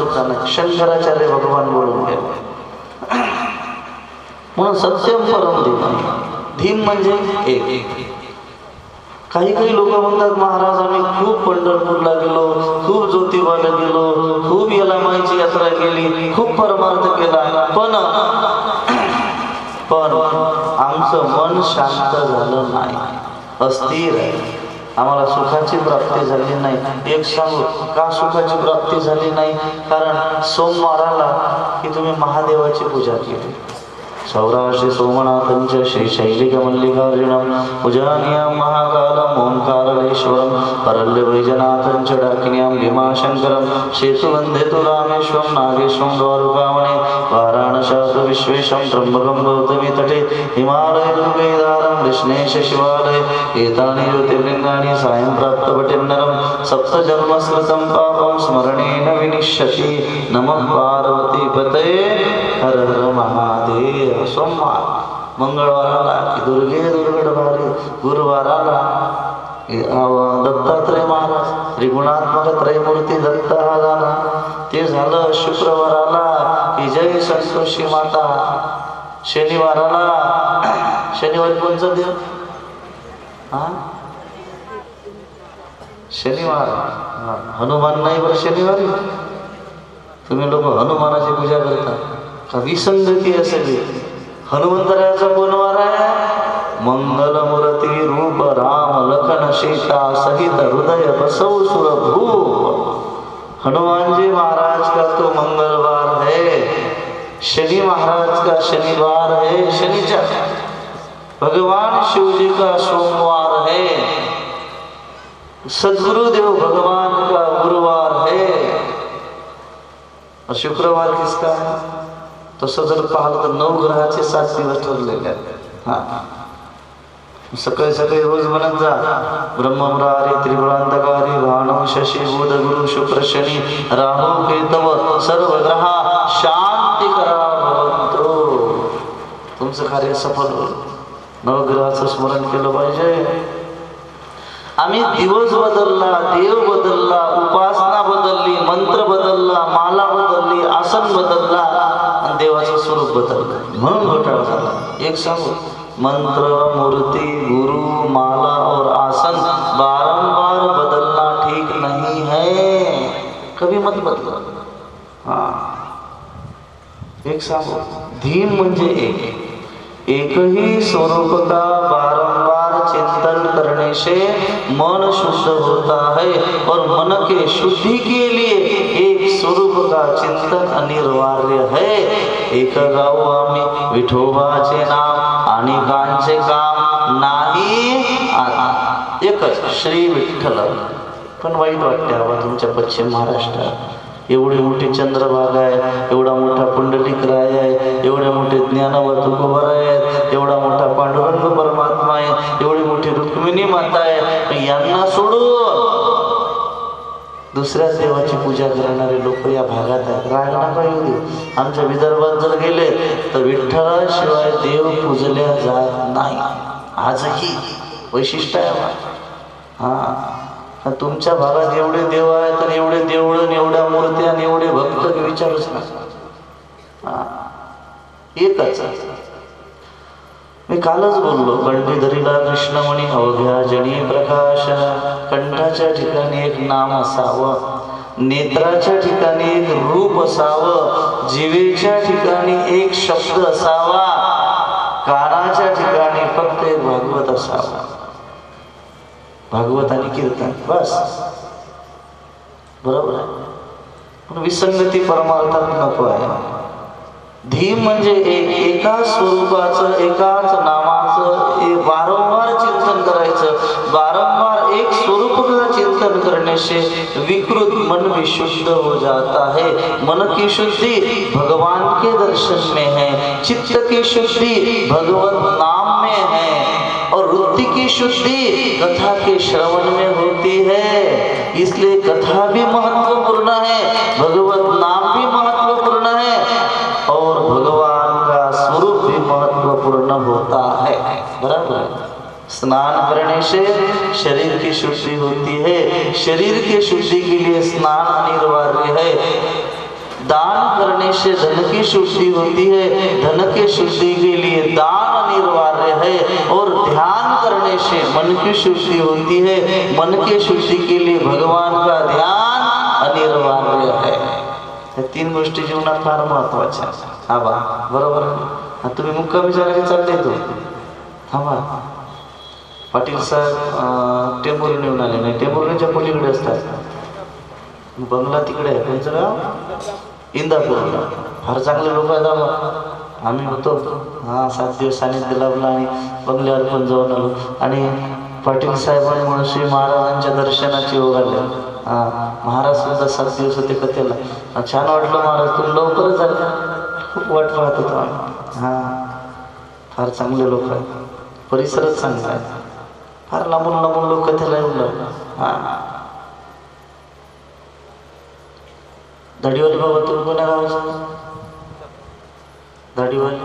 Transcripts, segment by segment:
सुद्धा नाही. शंकराचार्य भगवान बोलून गेले म्हणून सत्यम परम धीम. धीम म्हणजे एक. काही काही लोक म्हणतात महाराज आम्ही खूप पंढरपूरला गेलो खूप ज्योतिबाला गेलो खूप याला यलामाईची यात्रा केली खूप परमार्थ केला. पण पण आमचं मन शांत झालं नाही. अस्थिर आहे. आम्हाला सुखाची प्राप्ती झाली नाही. एक सांगू का सुखाची प्राप्ती झाली नाही? कारण सोमवाराला की तुम्ही महादेवाची पूजा केली. సౌరాశ్రి సోమనాథం చ శ్రీ శైలిక మల్లికార్జునం ఉజానియాం మహాకాలం ఓంకారలేశ్వరం పరల్య వైజనాథం చ భీమాశంకరం శేతువందేతు రామేశ్వరం నాగేశ్వరం ద్వారుకామణి వారాణశాస్త్ర విశ్వేశం త్రంబకం గౌతమి తటి హిమాలయం వేదారం కృష్ణేశ శివాలయ ఏతాని జ్యోతిర్లింగాన్ని సాయం ప్రాప్తపటిన్నరం सप्तजन्मस्कृतं पापं स्मरणेन विनिश्यति। नमः पार्वतीपते हर हर महादेव। सोमवार। मंगळवाराला की दुर्गे दुर्गडवारी गुरुवाराला दत्तात्रय महाराज। त्रिगुणात्मक त्रयमूर्ती दत्त हा झाला। ते झालं शुक्रवाराला की जय संतोषी माता। शनिवाराला शनिवारी कोणचा देव? हा शनिवार. हनुमान नाही बरं शनिवारी. तुम्ही लोक हनुमानाची पूजा करता. का विसंगती असेल हनुमंतराचा कोणवार आहे. मंगलमूर्ती रूप राम लखन सीता सहित हृदय बसव सुर भू हनुमान जी महाराज का तो मंगलवार है? शनि महाराज का शनिवार है? शनिचर. भगवान शिव जी का सोमवार सदगुरुदेव भगवान का गुरुवार है? और शुक्रवार किसका है? तसं जर पाहिलं तर नऊ ग्रहाचे सात दिवस ठरलेले आहेत हा। सकाळी सकाळी रोज म्हणत जा। ब्रह्ममुरारी त्रिगुणांतकारी भानु शशी बुध गुरु शुक्र शनी राहू केतव सर्व ग्रहा शांती करा भगवंतो तुमचं कार्य सफल होईल। नवग्रहाचं स्मरण केलं पाहिजे। आम्ही दिवस बदलला देव बदलला उपासना बदलली मंत्र बदलला माला बदलली आसन बदलला आणि देवाचं स्वरूप बदललं. म्हणून घोटाळा झाला. एक सांगू? मंत्र मूर्ती गुरु माला और आसन बारंबार बदलना ठीक नहीं है. कभी मत बदला हा. एक सांगू? धीम म्हणजे एक. एकही स्वरूप का बारंबार चिंतन करने से मन शुद्ध होता है और मन के शुद्धि के लिए एक स्वरूप का चिंतन अनिवार्य है। एक गाव आम्ही विठोबाचे नाम आणि गांचे काम नाही एकच श्री विठ्ठल. पण वाईट वाटते आबा तुमच्या पश्चिम महाराष्ट्रात. एवढी मोठी चंद्रभागा आहे एवढा मोठा पुंडलिक राय आहे एवढे मोठे ज्ञानवत कुबर आहेत एवढा मोठा पांडुरंग परमात्मा रुक्मिणी माता आहे यांना सोडून. दुसऱ्या देवाची पूजा करणारे लोक या भागात आहेत. राग नका येऊ दे आमच्या विदर्भात जर गेले तर विठ्ठलाशिवाय देव पूजल्या जात नाही. आजही वैशिष्ट्य आहे बा. हा. तुमच्या भागात एवढे देव आहे तर एवढे देवळं एवढ्या मूर्त्या आणि एवढे भक्त विचारूच नका. हा. एकच आहे. मी कालच बोललो कंठीधरीला कृष्णमणी अवघ्या जणी प्रकाश. कंठाच्या ठिकाणी एक नाम असावं नेत्राच्या ठिकाणी एक रूप असावं जीवेच्या ठिकाणी एक शब्द असावा कानाच्या ठिकाणी फक्त एक भागवत असावा. भागवत आणि कीर्तन बस. बरोबर आहे? पण विसंगती परमार्थात नको आहे. धीम म्हणजे एक स्वरूपाचं, एकाच नामाचं एक वारंवार चिंतन करायचं. वारंवार एक स्वरूप का चिंतन करने से विकृत मन विशुद्ध हो जाता है मन की शुद्धि भगवान के दर्शन में है. चित्त की शुद्धि भगवत नाम में है. और वृत्ति की शुद्धि कथा के श्रवण में होती है. इसलिए कथा भी महत्वपूर्ण है. भगवत नाम भी महत्वपूर्ण है और भगवान का स्वरूप भी महत्वपूर्ण होता है बराबर है स्नान करने से शरीर की शुद्धि होती है। शरीर की शुद्धि के लिए स्नान अनिवार्य है। दान करने से धन की शुद्धि होती है। धन की शुद्धि के लिए दान अनिवार्य है और ध्यान करने से मन की शुद्धि होती है। मन की शुद्धि के लिए भगवान का ध्यान अनिवार्य है। तीन गोष्टी जीवनात फार आहेत. हा बा? हा, तुम्ही मुक्कामी झाले चालले तो थांबा. पाटील साहेब अं, नेऊन येऊन आले नाही. टेंभुर्णीच्या पलीकडे असतात. बंगला तिकडे आहे. त्यांचं गाव इंदापूरला फार चांगले लोक आहेत आम्हाला. आम्ही होतो. हां सात दिवस सानिध्य लाभला आणि बंगल्यावर पण जाऊन आलो. आणि पाटील साहेबांमुळे श्री महाराजांच्या दर्शनाची योग आले. हां महाराज सुद्धा सात दिवस होते कथेला. छान वाटलं महाराज. तुम्ही लवकरच आले खूप वाट पाहत होतो आम्ही. हां फार चांगले लोक आहेत. परिसरच चांगला आहे. फार लांबून लांबून लोक कथेला येऊन लागले हां बाबा तुम्ही कोणा गावाचं दाढीवाले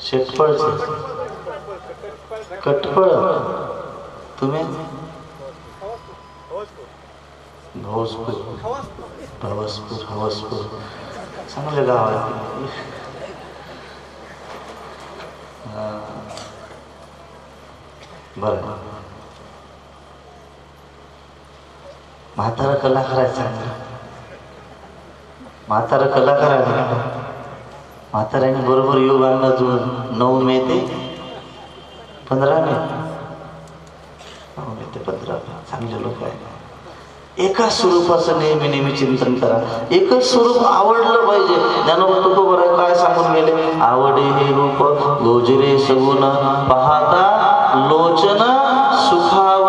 शेटफळच कटफळ तुम्ही? भवसपूर. भवसपूर हवसपूर चांगले गाव आहे. हां. बरं. म्हातारा कलाकार आहे चांगला म्हातारा कलाकार आहे म्हाताऱ्याने बरोबर योग आणला जुळून नऊ मे ते पंधरा मे. नऊ मे ते पंधरा. मे चांगले लोक आहे एका स्वरूपाचं नेहमी नेहमी चिंतन करा. एकच स्वरूप आवडलं पाहिजे. ज्ञानोबा बरं काय सांगून गेले? आवडे हे रूप गोजरे सगुण पाहता లోచన సుఖావ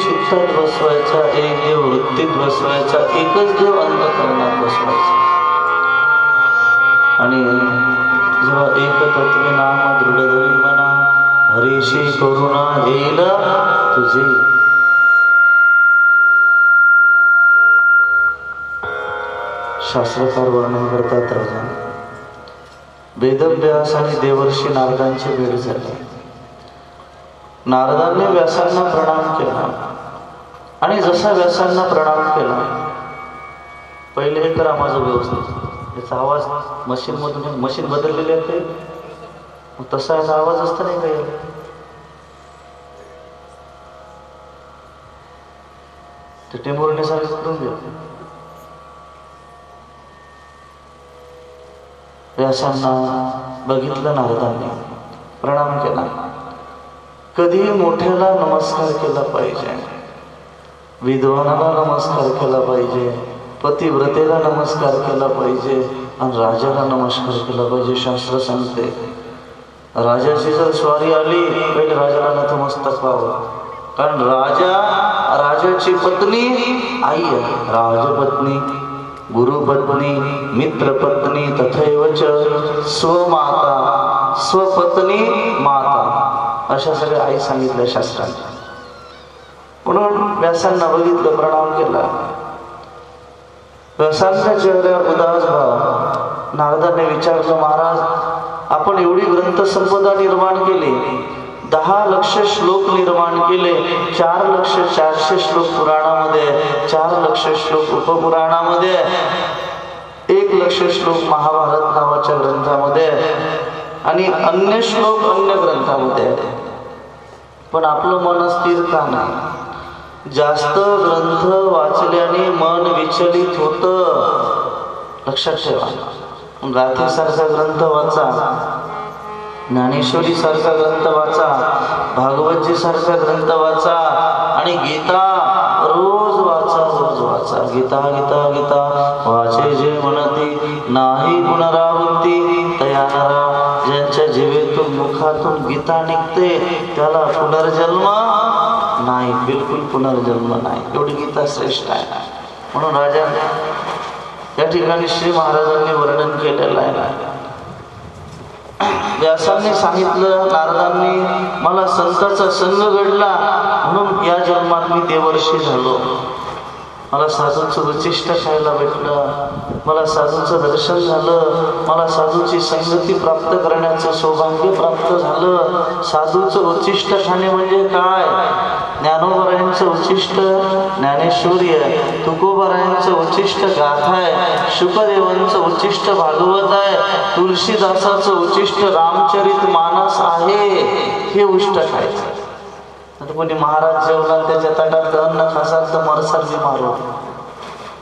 एक चित्तात बसवायचा एक देव वृत्तीत बसवायचा एकच देव अंतकरणात बसवायचा. आणि जेव्हा एकतत्वे नाम दृढ धरी मना हरीशी करुणा येईल तुझे. शास्त्रकार वर्णन करतात राजा. वेदव्यास आणि देवर्षी नारदांची भेट झाली. नारदांनी व्यासांना प्रणाम केला. आणि जसा व्यासांना प्रणाम केला पहिले हे करा माझं व्यवस्थित. याचा आवाज मशीनमधून मशीन बदललेले आहे मग तसा याचा आवाज असता नाही काही. ते टेंबुर्णीसारखं करून घ्या. व्यासांना बघितलं नारदांनी प्रणाम केला. कधी मोठ्याला नमस्कार केला पाहिजे. विद्वानाला नमस्कार केला पाहिजे पतिव्रतेला नमस्कार केला पाहिजे आणि राजाला नमस्कार केला पाहिजे शास्त्र सांगते. राजाची जर स्वारी आली पहिले राजाला नतमस्तक व्हावं. कारण राजा राजाची पत्नी आई आहे. राजपत्नी गुरुपत्नी मित्रपत्नी तथैवच स्वमाता स्वपत्नी माता. अशा सगळ्या आई सांगितल्या शास्त्रांच्या म्हणून व्यासांना बघितलं प्रणाम केला. व्यासांच्या चेहऱ्यावर उदास भाव. नारदाने विचारलं महाराज आपण एवढी ग्रंथसंपदा निर्माण केली. दहा लक्ष श्लोक निर्माण केले. चार लक्ष चारशे श्लोक पुराणामध्ये चार लक्ष श्लोक उपपुराणामध्ये एक लक्ष श्लोक महाभारत नावाच्या ग्रंथामध्ये आणि अन्य श्लोक अन्य ग्रंथामध्ये. पण आपलं मन स्थिरता नाही? जास्त ग्रंथ वाचल्याने मन विचलित होतं. लक्षात ठेवा. गाथेसारखा ग्रंथ वाचा. ज्ञानेश्वरी सारखा ग्रंथ वाचा. भागवतजी सारखा ग्रंथ वाचा. आणि गीता रोज वाचा रोज वाचा. गीता गीता गीता. वाचे जे म्हणती नाही पुनरावृत्ती. तया ज्यांच्या जीवेतून मुखातून गीता निघते त्याला पुनर्जन्म नाही बिलकुल पुनर्जन्म नाही. एवढी गीता श्रेष्ठ आहे. म्हणून राजा या ठिकाणी श्री महाराजांनी वर्णन केलेलं आहे. व्यासांनी सांगितलं नारदांनी मला संताचा संघ घडला म्हणून या जन्मात मी देवर्षी झालो. मला साधूंचं उच्चिष्ट खायला भेटलं. मला साधूंचं दर्शन झालं. मला साधूची संगती प्राप्त करण्याचं सौभाग्य प्राप्त झालं. साधूचं उच्चिष्ट खाणे म्हणजे काय? ज्ञानोबरायांचं उच्चिष्ट ज्ञानेश्वरी आहे तुकोबरायांचं उच्चिष्ट गाथा आहे शुकदेवांचं उच्चिष्ट भागवत आहे तुलसीदासाचं उच्चिष्ट रामचरित मानस आहे. हे उष्ट खायचं. तर कोणी महाराज जेवला त्याच्या ताटात अन्न खासाल तर मरसाल बी मारू.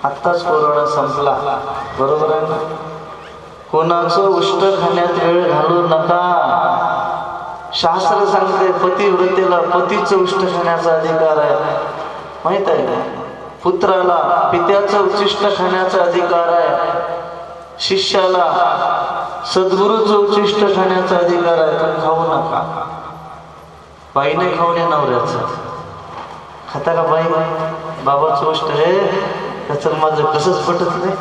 आत्ताच कोरोना संपला. बरोबर आहे ना? कोणाचं उष्ट खाण्यात वेळ घालू नका. शास्त्र सांगते पतिव्रतेला पतीचं उष्ट खाण्याचा अधिकार आहे. माहीत आहे का? पुत्राला पित्याचं उच्चिष्ट खाण्याचा अधिकार आहे. शिष्याला सद्गुरूचं उच्चिष्ट खाण्याचा अधिकार आहे. पण खाऊ नका. बाईने खाऊन या नवऱ्याचं. खाता का बाई बाबाचं गोष्ट आहे त्याचं माझं कसंच पटत नाही.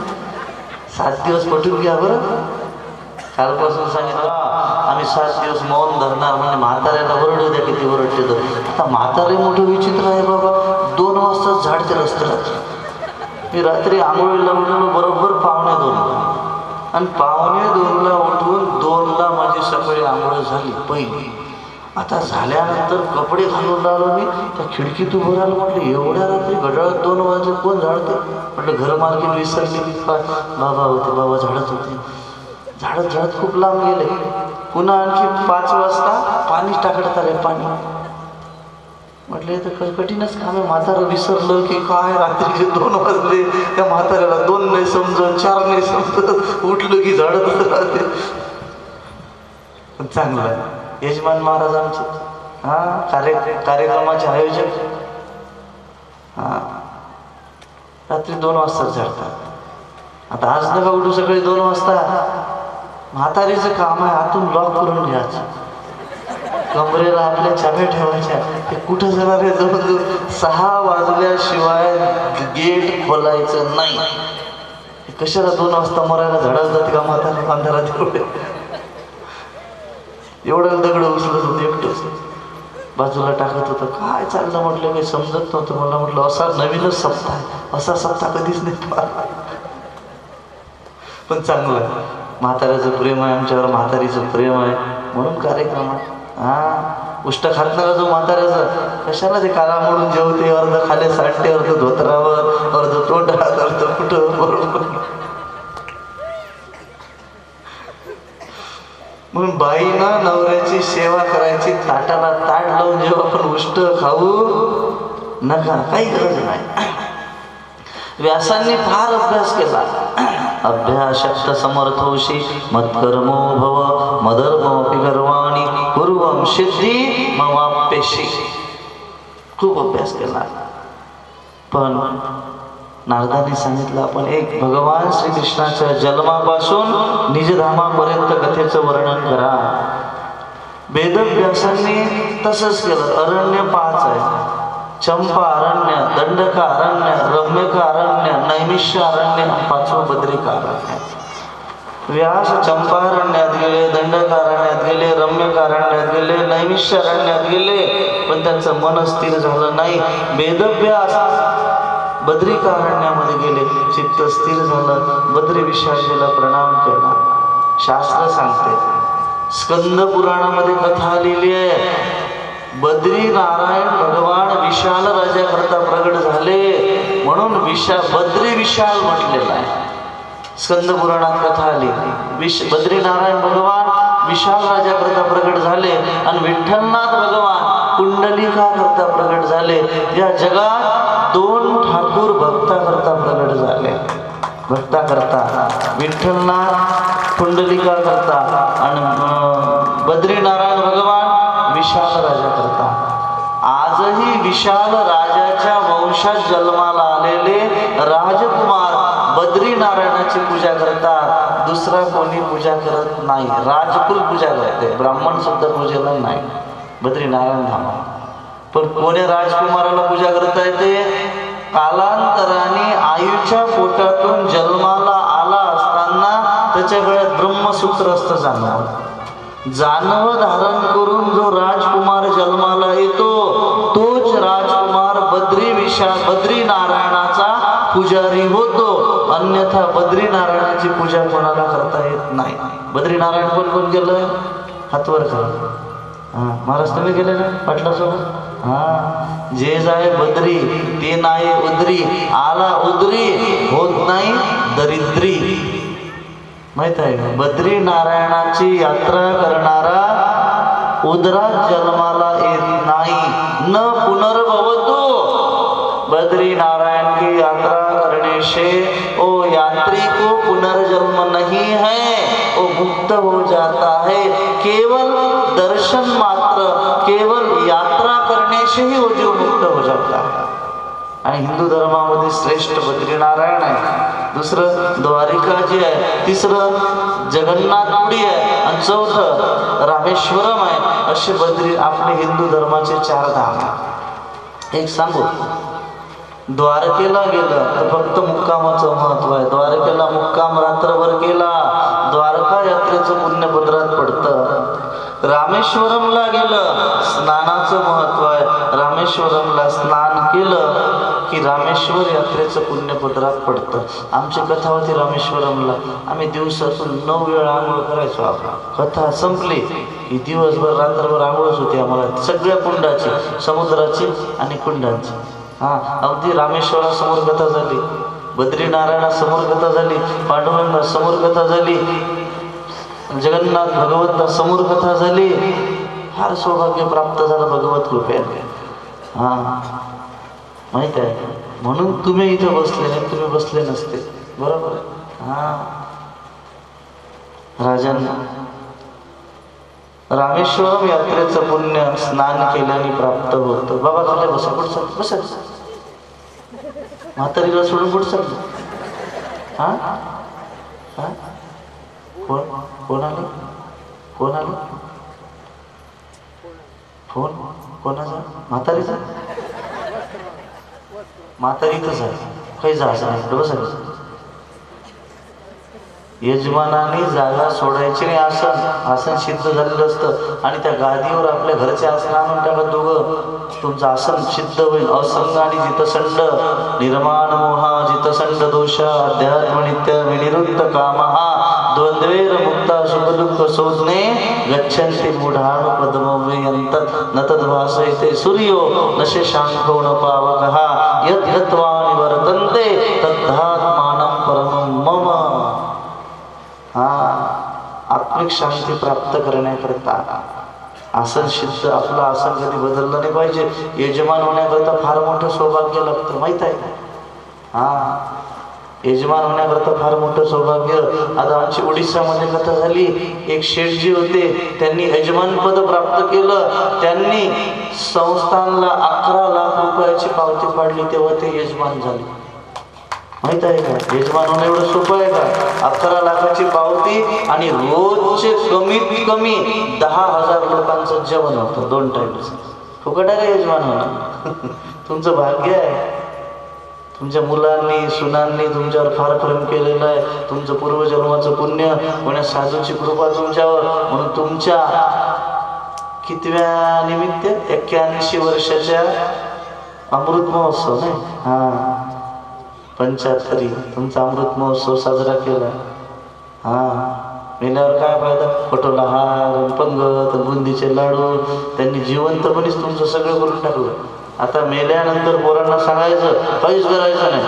सात दिवस पटून घ्या बरं. कालपासून सांगितलं आम्ही सात दिवस मौन धरणार. म्हणजे म्हाताऱ्याला ओरडू द्या किती ओरडते तर. आता म्हातारे मोठं विचित्र आहे बाबा. दोन वाजता झाडते रस्त्यात मी रात्री आंघोळीला उठलो बरोबर पाहुणे दोन आणि पाहुणे दोनला उठून दोनला माझी सकाळी आंघोळ झाली पहिली. आता झाल्यानंतर कपडे घालून राहिलो मी. त्या खिडकीत उभं राहिलो. म्हटलं एवढ्या रात्री घड्याळात दोन वाजले कोण झाडते? म्हटलं घरमालकीन विसरली. की काय बाबा होते बाबा झाडत होते. झाडत झाडत खूप लांब गेले. पुन्हा आणखी पाच वाजता पाणी टाकण्यात आले पाणी. म्हटलं तर कठीणच काम आहे. म्हातारं विसरलं की काय? रात्रीचे दोन वाजले त्या म्हाताऱ्याला दोन नाही समजत चार नाही समजत. उठलं की झाडत राहते. चांगलं आहे. यजमान महाराज आमचे. हा कार्य कार्यक्रमाचे आयोजक. हा. रात्री दोन वाजता झाडतात आता आज नका उठू सकाळी दोन वाजता. म्हातारीचं काम आहे आतून लॉक करून घ्यायचं. कमरेला आपल्या चाव्या ठेवायच्या. ते कुठं जाणार आहे जवळजवळ सहा वाजल्याशिवाय गेट खोलायचं नाही. कशाला दोन वाजता मरायला झाडाला जाते का म्हातारा? अंधारात एवढं दगड उचलत होते एकटंच. बाजूला टाकत होतं. काय चाललं म्हटलं? काही समजत नव्हतं. मला म्हटलं असा नवीनच सप्ताह आहे. असा सप्ताह कधीच नाही पण चांगलं आहे. म्हाताऱ्याचं प्रेम आहे आमच्यावर. म्हातारीचं प्रेम आहे. म्हणून कार्यक्रम आहे हा? उष्ट खात नका जो म्हाताऱ्याचा. कशाला ते काला मोडून जेवते? अर्ध खाले साठते अर्ध धोतरावर अर्ध तोंडात अर्ध कुठं? बरोबर. म्हणून बाईना नवऱ्याची सेवा करायची ताटाला ताट लावून जेव्हा आपण उष्ट खाऊ नका काही गरज नाही. व्यासांनी फार अभ्यास केला. अभ्यास शक्त समर्थोशी मत्कर्मो भव मदर्मोपि गर्वाणी पूर्वम सिद्धी ममापेशी खूप अभ्यास केला. पण नारदाने सांगितलं आपण एक भगवान श्रीकृष्णाच्या जन्मापासून निजधामापर्यंत कथेचं वर्णन करा. वेदव्यासांनी तसंच केलं. अरण्य पाच आहे. चंपा अरण्य दंडका अरण्य रम्यका अरण्य नैमिष्य अरण्य पाचवं बद्रिका अरण्य. व्यास चंपारण्यात गेले दंडकारण्यात गेले रम्यकारण्यात गेले नैमिष्यारण्यात गेले पण त्यांचं मन स्थिर झालं नाही. वेदव्यास बद्रिकारण्यामध्ये गेले चित्त स्थिर झालं बद्री विशाखेला प्रणाम केला. शास्त्र सांगते स्कंद पुराणामध्ये कथा लिहिली आहे. बद्री नारायण भगवान विशाल राजा करता प्रगट झाले म्हणून विशा बद्री विशाल म्हटलेलं आहे. स्कंद पुराणात कथा आली. विश बद्री नारायण भगवान विशाल राजा करता प्रगट झाले आणि विठ्ठलनाथ भगवान कुंडलिका करता प्रगट झाले. या जगात दोन ठाकूर भक्ता करता प्रगट झाले. भक्ता करता. विठ्ठलनाथ कुंडलिका करता आणि बद्रीनारायण भगवान विशाल राजा करता. आजही विशाल राजाच्या वंशात जन्माला आलेले राजकुमार बद्रीनारायणाची पूजा करतात. दुसरा कोणी पूजा करत नाही. राजकुल पूजा करते. ब्राह्मण सुद्धा पूजेला नाही. बद्रीनारायण धामा पण कोणी राजकुमाराला पूजा करता येते? कालांतराने आयुच्या पोटातून जन्माला आला असताना त्याच्या गळ्यात ब्रह्मसूत्र असतं जाणवं जानव धारण करून जो राजकुमार जन्माला येतो तोच राजकुमार बद्री विशा बद्री नारायणाचा पुजारी होतो. अन्यथा बद्री नारायणाची पूजा कोणाला करता येत नाही. बद्री नारायण कोण कोण गेलं हातवर करा. हा महाराज तुम्ही गेले ना पाटलासोबत? हा? जे जाय बदरी ते नाही उदरी आला उदरी होत नाही दरिद्री. माहीत आहे का? बद्री नारायणाची यात्रा करणारा उदरात जन्माला येत नाही. न पुनर्भवतो. बद्री नारायण की यात्रा करने से ओ यात्री को पुनर्जन्म नहीं है वो मुक्त हो जाता है. केवल दर्शन मात्र के पक्षीही से जीव मुक्त हो जाता आणि हिंदू धर्मामध्ये श्रेष्ठ बद्रीनारायण आहे. दुसरं द्वारिका जी आहे तिसरं जगन्नाथपुरी आहे आणि चौथं रामेश्वरम आहे. असे बद्री आपले हिंदू धर्माचे चार धाम एक सांगू? द्वारकेला गेलं तर फक्त मुक्कामाचं महत्त्व आहे. द्वारकेला मुक्काम रात्रभर केला. द्वारका यात्रेचं पुण्यपत्रात पडतं. रामेश्वरमला गेलं. स्नानाचं महत्त्व आहे. रामेश्वरमला स्नान केलं की रामेश्वर यात्रेचं पुण्य पदरात पडतं. आमची कथा होती रामेश्वरमला. आम्ही दिवसातून नऊ वेळा आंघोळ करायचो. आपण कथा संपली की दिवसभर रात्रभर आंघोळच होती आम्हाला. सगळ्या कुंडाची समुद्राची आणि कुंडांची. हा अगदी रामेश्वरासमोर कथा झाली. बद्रीनारायणासमोर कथा झाली. पांडुरंगासमोर कथा झाली. जगन्नाथ भगवंता समोर कथा झाली. फार सौभाग्य प्राप्त झालं भगवत कृपेने. हा. माहीत आहे? म्हणून तुम्ही इथं बसले नाही तुम्ही बसले नसते. बरोबर हा. राजांना. रामेश्वरम यात्रेचं पुण्य स्नान केल्याने प्राप्त होतं. बाबा खाली बसा पुढचं बसा. म्हातारीला सोडून पुढचं हा? हा? फोन कोण आलं? कोण आलं? फोन? कोणाचा? म्हातारीचा? म्हातारीतच आहे. काही जायचं नाही यजमानाने जागा सोडायची नाही आसन. आसन सिद्ध झालेलं असतं. आणि त्या गादीवर आपल्या घरचे आसन आणून टाका दोघं. तुमचं आसन सिद्ध होईल. असंग आणि जितसंड. निर्माण मोहा जितसंड दोष अध्यात्म नित्य विनिरुद्ध कामहा. द्वंद्वेर मुक्ता सुखदुःख शोधने गच्छन्ति मूढानु प्रथमव्ययंत न तद्भासयते सूर्यो न शशांको न पावकः यद्गत्वा निवर्तन्ते तद्धात्मानं परमं मम। हा आत्मिक शांती प्राप्त करण्याकरता आसन सिद्ध आपलं आसन कधी बदललं नाही पाहिजे. यजमान होण्याकरता फार मोठं सौभाग्य लागतं माहीत आहे? हा. यजमान होण्याकरता फार मोठं सौभाग्य. आता आमची ओडिशामध्ये कथा झाली. एक शेठजी होते. त्यांनी यजमान पद प्राप्त केलं. त्यांनी संस्थानला अकरा लाख रुपयाची पावती पाडली. तेव्हा ते यजमान झाले. माहीत आहे का? यजमान होणं एवढं सोपं आहे का? अकरा लाखाची पावती आणि रोजचे कमीत कमी दहा हजार लोकांचं जेवण होतं. दोन टाईमचं फुकट आहे का यजमान होणं? तुमचं भाग्य आहे. तुमच्या मुलांनी सुनांनी तुमच्यावर फार प्रेम केलेलं आहे. तुमचं पूर्वजन्माचं पुण्य कोण्या साजूची कृपा तुमच्यावर. म्हणून तुमच्या कितव्या निमित्त? एक्क्याऐंशी वर्षाच्या अमृत महोत्सव नाही? हां. पंच्याहत्तरी. तुमचा अमृत महोत्सव साजरा केला. हां. मेल्यावर काय फायदा? फोटोला हार पंगत बुंदीचे लाडू. त्यांनी जिवंतपणीच तुमचं सगळं करून टाकलं. आता मेल्यानंतर पोरांना सांगायचं काहीच करायचं नाही.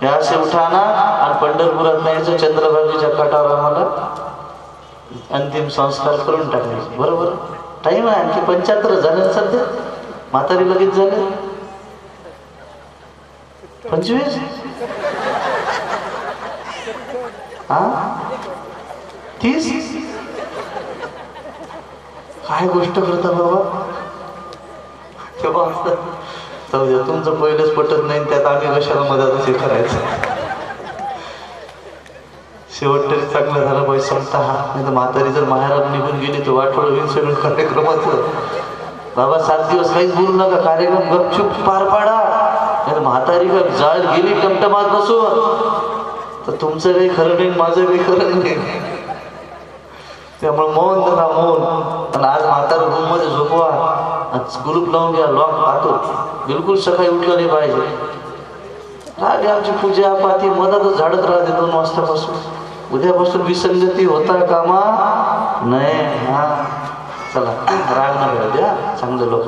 हे असे उठाना आणि पंढरपुरात न्यायचं चंद्रभागीच्या काठावर आम्हाला अंतिम संस्कार करून टाकायचे. बरोबर? टाईम आहे आणखी पंच्याहत्तर झाले सध्या? म्हातारी लगेच झाले. पंचवीस? हा? तीस? काय गोष्ट करता बाबा? तेव्हा जाऊ द्या तुमचं पहिलंच पटत नाही त्यात आम्ही कशाला मदत हे करायचं? शेवट तरी चांगलं झालं पाहिजे संपता हा नाही तर म्हातारी जर माहेरात निघून गेली तर वाटोळ होईल सगळं कार्यक्रमाचं. बाबा सात दिवस काहीच बोलू नका कार्यक्रम गपचूप पार पाडा. नाही तर म्हातारी का जाळ गेली टमटमात बसून? तर तुमचं काही खरं नाही माझं काही खरं नाही. त्यामुळे मौन धरा मौन. आणि आज म्हातारा रूममध्ये झोपवा. कुलूप लावून घ्या लॉक पाहतो बिलकुल सकाळी उठलं नाही पाहिजे. राहते आमची पूजा पाती मधातच झाडत राहते दोन वाजतापासून. उद्यापासून विसंगती होता कामा नाही हा. चला राग न करा द्या. चांगलं लोक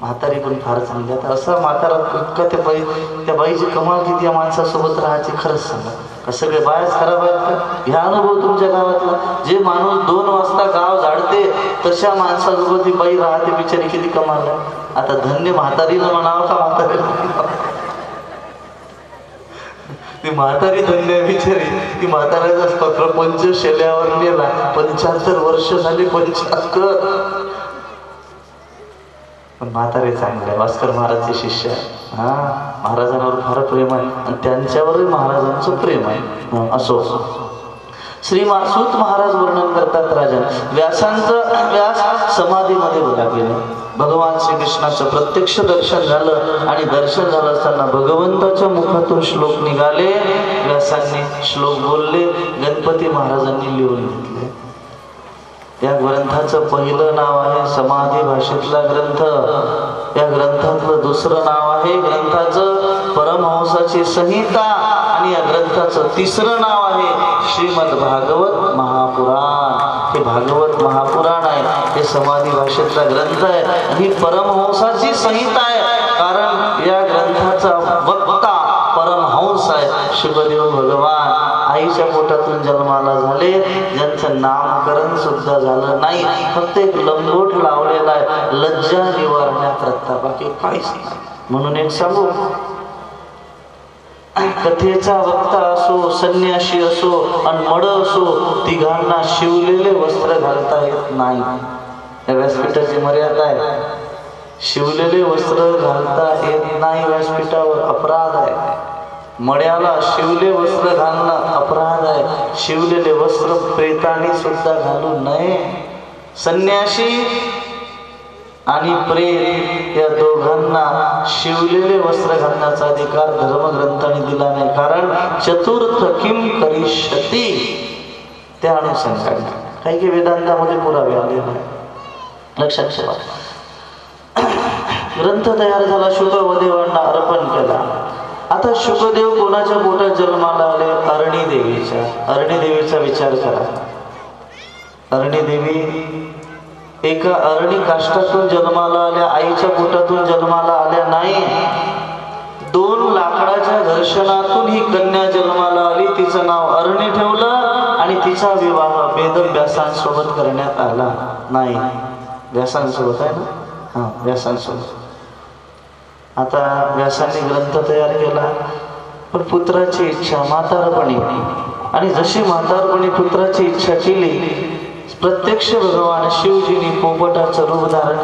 म्हातारी पण फार चांगली. आता असा म्हातारा इतका त्या बाई त्या बाईची कमाल किती या माणसासोबत राहायची खरंच सांगा. का सगळे बायाच खराब आहेत का? अनुभव तुमच्या गावातला? जे माणूस दोन वाजता गाव झाडते तशा माणसासोबत ती बाई राहते बिचारी किती कमाल आता धन्य म्हातारीला म्हणावं का म्हातारीला ती म्हातारी धन्य बिचारी. ती म्हाताऱ्याचा प्रपंच शेल्यावर नेला पंच्याहत्तर वर्ष झाली पंच्याहत्तर. पण म्हातारे चांगले. भास्कर महाराजचे शिष्य आहे. हा महाराजांवर फार प्रेम आहे आणि त्यांच्यावरही महाराजांचं प्रेम आहे. असो असो. श्री मासूत महाराज वर्णन करतात राजन. व्यासांचं व्यास समाधीमध्ये बघा गेले. भगवान श्रीकृष्णाचं प्रत्यक्ष दर्शन झालं आणि दर्शन झालं असताना भगवंताच्या मुखातून श्लोक निघाले. व्यासांनी श्लोक बोलले. गणपती महाराजांनी लिहून घेतले. या ग्रंथाचं पहिलं नाव आहे समाधी भाषेतला ग्रंथ. या ग्रंथातलं दुसरं नाव आहे ग्रंथाचं परमहंसाची संहिता. आणि या ग्रंथाचं तिसरं नाव आहे श्रीमद भागवत महापुराण. हे भागवत महापुराण आहे. हे समाधी भाषेतला ग्रंथ आहे. आणि ही परमहंसाची संहिता आहे. कारण या ग्रंथाचा वक्ता परमहंस आहे. शुभदेव भगवान. आईच्या पोटातून जन्माला झाले. ज्यांचं नामकरण सुद्धा झालं नाही. फक्त एक लंगोट लावलेला आहे. लज्जा निवारण्याकरता बाकी काहीच नाही म्हणून एक सांगू. कथेचा वक्ता असो संन्याशी असो आणि मड असो तिघांना शिवलेले वस्त्र घालता येत नाही. या व्यासपीठाची मर्यादा आहे. शिवलेले वस्त्र घालता येत नाही. व्यासपीठावर अपराध आहे. मड्याला शिवले वस्त्र घालणं अपराध आहे. शिवलेले वस्त्र प्रेताने सुद्धा घालू नये. संन्याशी आणि प्रेत या दोघांना शिवलेले वस्त्र घालण्याचा अधिकार धर्मग्रंथाने दिला नाही. कारण चतुर्थ किम करिष्यती. त्या अनुषंगाने काही काही वेदांतामध्ये पुरावे आले नाही लक्षात ठेवा. ग्रंथ तयार झाला शुकवदेवांना अर्पण केला. आता शुभदेव कोणाच्या पोटात जन्माला आले अरणी देवीच्या. अरणी देवीचा विचार करा. अरणी देवी एका अरणी काष्टातून जन्माला आल्या आईच्या पोटातून जन्माला आल्या नाही. दोन लाकडाच्या घर्षणातून ही कन्या जन्माला आली. तिचं नाव अरणी ठेवलं आणि तिचा विवाह वेदव्यासांसोबत करण्यात आला. नाही. व्यासांसोबत आहे ना? हां व्यासांसोबत. आता व्यासाने ग्रंथ तयार केला. पण पुत्राची इच्छा म्हातारपणी. आणि जशी म्हातारपणी पुत्राची इच्छा केली प्रत्यक्ष भगवान शिवजीने पोपटाचं रूप धारण